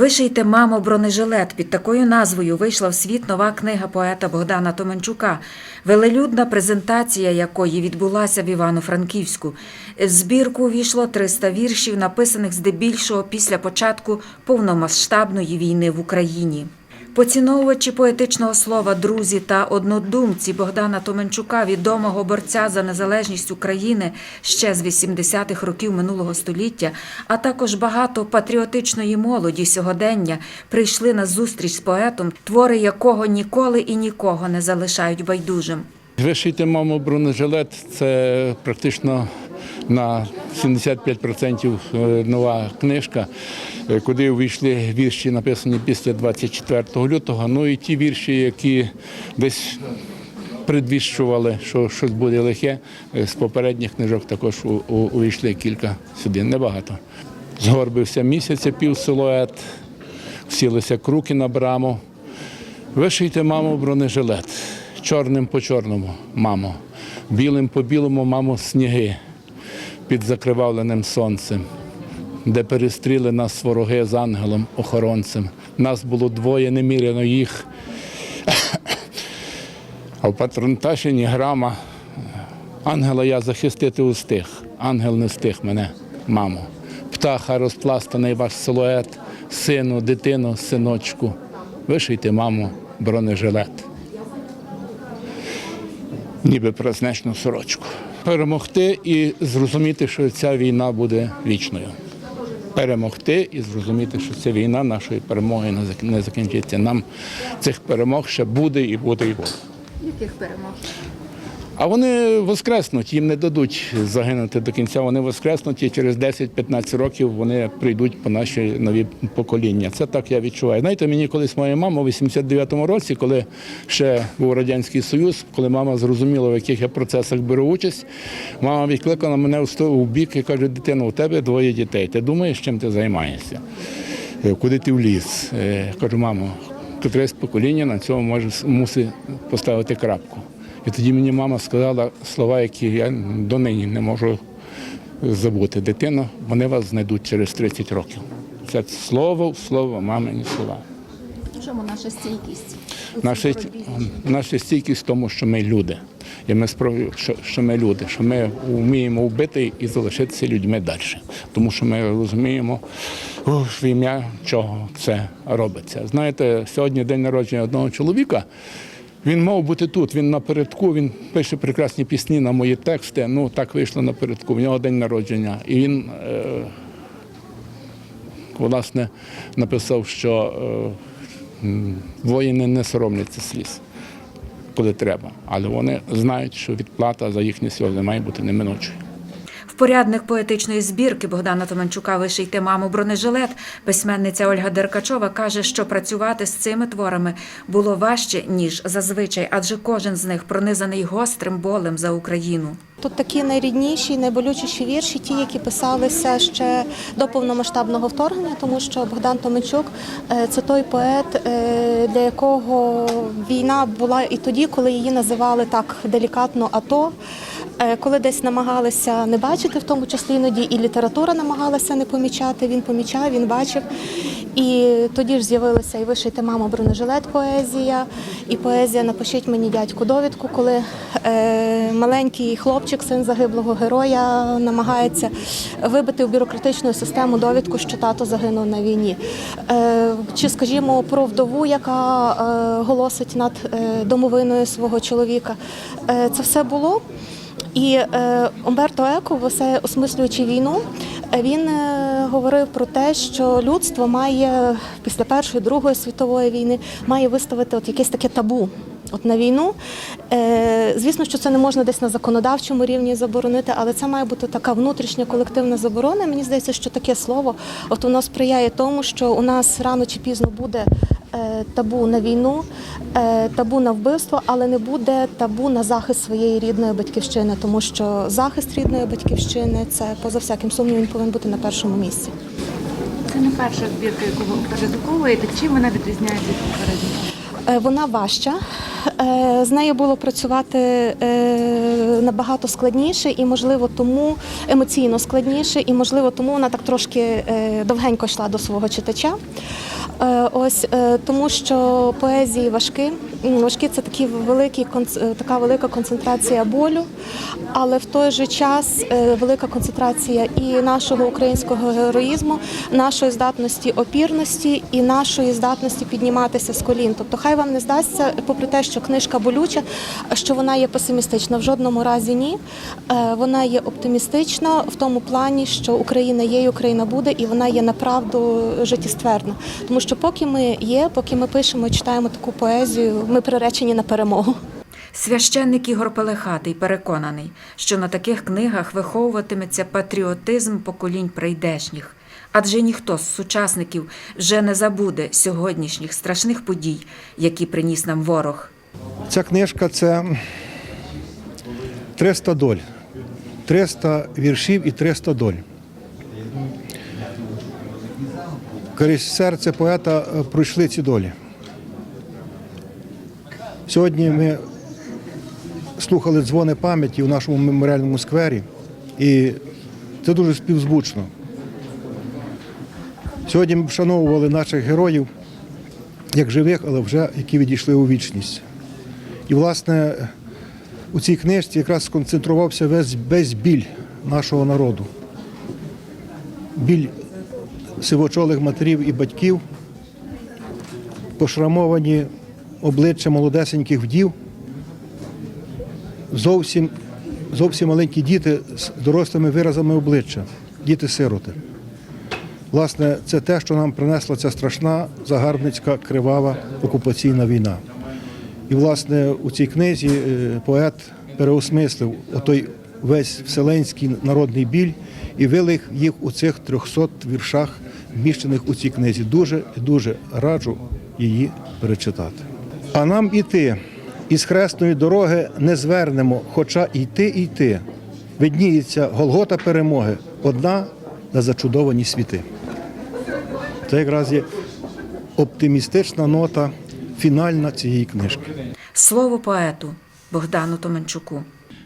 Вишийте, мамо, бронежилет. Під такою назвою вийшла в світ нова книга поета Богдана Томенчука, велелюдна презентація якої відбулася в Івано-Франківську. В збірку увійшло 300 віршів, написаних здебільшого після початку повномасштабної війни в Україні. Поціновувачі поетичного слова, друзі та однодумці Богдана Томенчука, відомого борця за незалежність України ще з 80-х років минулого століття, а також багато патріотичної молоді сьогодення прийшли на зустріч з поетом, твори якого ніколи і нікого не залишають байдужим. Вишийте, мамо, бронежилет це практично на 75% нова книжка, е, куди увійшли вірші, написані після 24 лютого. Ну і ті вірші, які десь предвіщували, що щось буде лихе. е, З попередніх книжок також увійшли кілька сюди, небагато. Згорбився місяця пів силует, всілися круки на браму. Вишийте, мамо, бронежилет, чорним по чорному, мамо, білим по білому, мамо, сніги під закривавленим сонцем, де перестріли нас вороги з ангелом-охоронцем. Нас було двоє, неміряно їх. А в патронташі ні грама. Ангела я захистити устиг, ангел не встиг мене, мамо. Птаха розпластаний ваш силует, сину, дитину, синочку. Вишийте, мамо, бронежилет. Ніби празнечну сорочку. Перемогти і зрозуміти, що ця війна буде вічною. Перемогти і зрозуміти, що ця війна нашої перемоги не закінчиться. Нам цих перемог ще буде і буде, і буде. Яких перемог? А вони воскреснуть, їм не дадуть загинути до кінця. Вони воскреснуть і через 10-15 років вони прийдуть по наші нові покоління. Це так я відчуваю. Знаєте, мені колись моя мама у 89-му році, коли ще був Радянський Союз, коли мама зрозуміла, в яких я процесах беру участь, мама відкликала мене в бік і каже: дитина, у тебе двоє дітей. Ти думаєш, чим ти займаєшся? Е, Куди ти вліз? Е, кажу, мамо, котресь покоління на цьому може мусить поставити крапку. І тоді мені мама сказала слова, які я донині не можу забути. Дитино, вони вас знайдуть через 30 років. Це слово в слово, мамині слова. В чому наша стійкість? Наша, наша стійкість в тому, що ми люди. І ми спробуємо, що, що ми люди, що ми вміємо вбити і залишитися людьми далі. Тому що ми розуміємо, в ім'я чого це робиться. Знаєте, сьогодні день народження одного чоловіка. Він мав бути тут, він напередку, він пише прекрасні пісні на мої тексти. Ну так вийшло напередку. В нього день народження. І він е, власне написав, що е, воїни не соромляться сліз, коли треба. Але вони знають, що відплата за їхні сльози має бути неминучою. Порядник поетичної збірки Богдана Томенчука «Вишийте, мамо, бронежилет» письменниця Ольга Деркачова каже, що працювати з цими творами було важче, ніж зазвичай, адже кожен з них пронизаний гострим болем за Україну. Тут такі найрідніші, найболючіші вірші, ті, які писалися ще до повномасштабного вторгнення, тому що Богдан Томичук е, це той поет, е, для якого війна була і тоді, коли її називали так делікатно АТО. Е, Коли десь намагалися не бачити, в тому числі іноді і література намагалася не помічати, він помічав, він бачив. І тоді ж з'явилися і вишийте мамо бронежилет поезія, і поезія Напишіть мені дядьку довідку, коли е, маленький хлопчик, син загиблого героя, намагається вибити в бюрократичну систему довідку, що тато загинув на війні. Е, чи, скажімо, про вдову, яка е, голосить над е, домовиною свого чоловіка. Е, це все було. І е, Умберто Еко, все осмислюючи війну, він е, говорив про те, що людство має після Першої Другої світової війни має виставити от якесь таке табу. От на війну, е, звісно, що це не можна десь на законодавчому рівні заборонити, але це має бути така внутрішня колективна заборона. Мені здається, що таке слово от воно сприяє тому, що у нас рано чи пізно буде табу на війну, е, табу на вбивство, але не буде табу на захист своєї рідної батьківщини, тому що захист рідної батьківщини це поза всяким сумнівом він повинен бути на першому місці. Це не перша збірка, яку ви передруковуєте. Чим вона відрізняється від попередньої? Е, Вона важча, е, з нею було працювати е, набагато складніше і, можливо, тому емоційно складніше, і, можливо, тому вона так трошки е, довгенько йшла до свого читача. Е, Ось е, тому, що поезії важкі. М, Важкі це такі великі е, така велика концентрація болю, але в той же час е, велика концентрація і нашого українського героїзму, нашої здатності опірності і нашої здатності підніматися з колін. Тобто, хай вам не здасться, попри те, що книжка болюча, що вона є песимістична. В жодному разі ні. Е, Вона є оптимістична в тому плані, що Україна є, і Україна буде, і вона є направду життєстверна. Тому що поки ми є, поки ми пишемо читаємо таку поезію, ми приречені на перемогу. Священник Ігор Пелехатий переконаний, що на таких книгах виховуватиметься патріотизм поколінь прийдешніх. Адже ніхто з сучасників вже не забуде сьогоднішніх страшних подій, які приніс нам ворог. Ця книжка це 300 доль. 300 віршів і 300 доль. Крізь серце поета пройшли ці долі. Сьогодні ми слухали дзвони пам'яті у нашому меморіальному сквері, і це дуже співзвучно. Сьогодні ми вшановували наших героїв як живих, але вже які відійшли у вічність. І, власне, у цій книжці якраз сконцентрувався весь, весь біль нашого народу. Біль сивочолих матерів і батьків, пошрамовані обличчя молодесеньких вдів, зовсім, зовсім маленькі діти з дорослими виразами обличчя, діти-сироти. Власне, це те, що нам принесла ця страшна загарбницька кривава окупаційна війна. І, власне, у цій книзі е, поет переосмислив отой весь вселенський народний біль і вилих їх у цих 300 віршах, вміщених у цій книзі. Дуже дуже раджу її перечитати. А нам іти із хресної дороги не звернемо, хоча йти йти. Видніється Голгота перемоги, одна на зачудовані світи. Це якраз є оптимістична нота фінальна цієї книжки. Слово поету Богдану Томенчуку.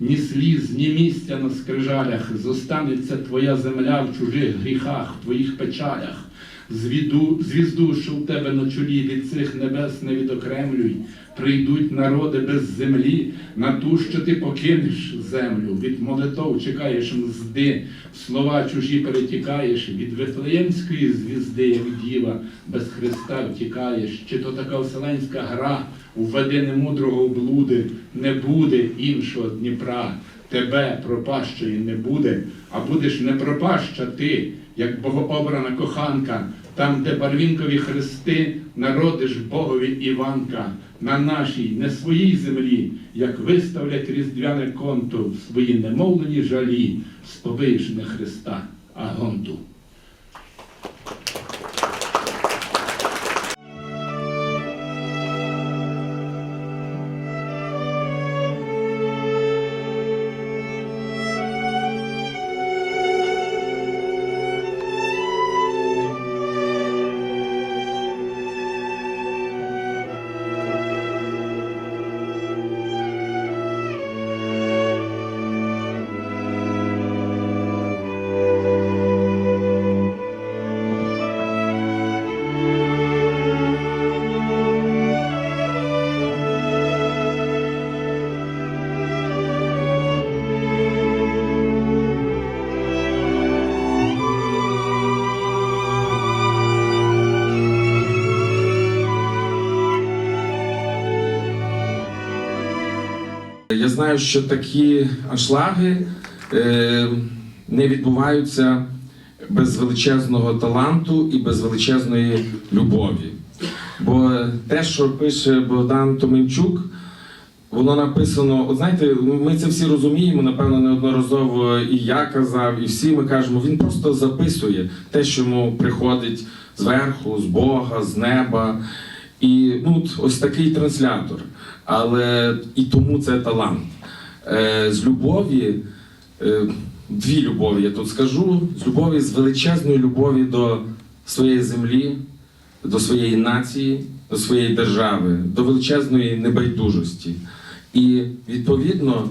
ні сліз, ні місця на скрижалях, зостанеться твоя земля в чужих гріхах, в твоїх печалях. Звіду, звізду, що в тебе на чолі від цих небес не відокремлюй, прийдуть народи без землі, на ту, що ти покинеш землю, від молитов чекаєш мзди, в слова чужі перетікаєш, від Вифлеємської звізди, як діва, без Христа втікаєш, чи то така вселенська гра, введи немудрого блуди, не буде іншого Дніпра, тебе пропащої не буде, а будеш не пропаща ти, як богообрана коханка, там, де барвінкові хрести, народиш Богові Іванка, на нашій, не своїй землі, як виставлять різдвяне конту свої немовлені жалі, сповиш не Христа, а гонту. Я знаю, що такі аншлаги е, не відбуваються без величезного таланту і без величезної любові. Бо те, що пише Богдан Томимчук, воно написано, от знаєте, ми це всі розуміємо, напевно, неодноразово і я казав, і всі ми кажемо, він просто записує те, що йому приходить зверху, з Бога, з неба. І ну, ось такий транслятор. Але і тому це талант. Е, з любові, е, дві любові, я тут скажу, з любові, з величезної любові до своєї землі, до своєї нації, до своєї держави, до величезної небайдужості. І відповідно,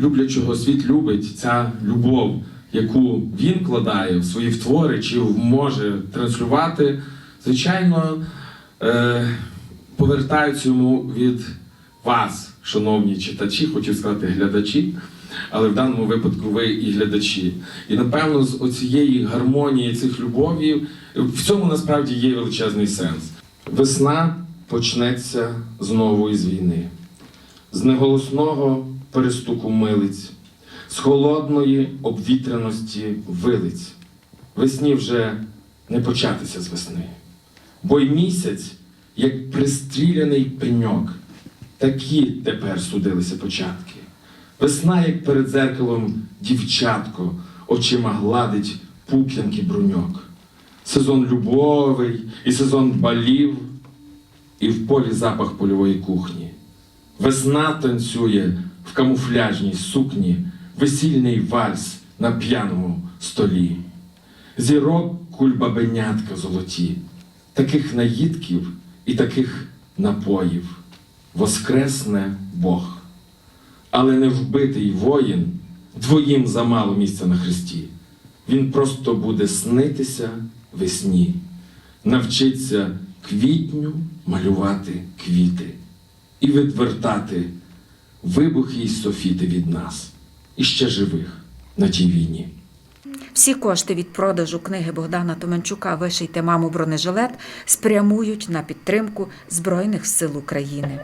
люблячого світ любить ця любов, яку він вкладає в свої втвори чи може транслювати, звичайно, е, повертаються йому від вас, шановні читачі, хотів сказати глядачі, але в даному випадку ви і глядачі. І напевно, з оцієї гармонії цих любовів в цьому насправді є величезний сенс. Весна почнеться знову із війни, з неголосного перестуку милиць, з холодної обвітряності вилиць. Весні вже не початися з весни. Бо й місяць, як пристріляний пеньок, такі тепер судилися початки. Весна, як перед зеркалом дівчатко, очима гладить пуп'янки бруньок. Сезон любовий і сезон балів, і в полі запах польової кухні. Весна танцює в камуфляжній сукні, весільний вальс на п'яному столі. Зірок кульбабенятка золоті, таких наїдків і таких напоїв. Воскресне Бог. Але не вбитий воїн двоїм замало місця на хресті. Він просто буде снитися весні, навчиться квітню малювати квіти і відвертати вибухи й софіти від нас, і ще живих на тій війні. Всі кошти від продажу книги Богдана Томенчука Вишийте маму бронежилет спрямують на підтримку Збройних сил України.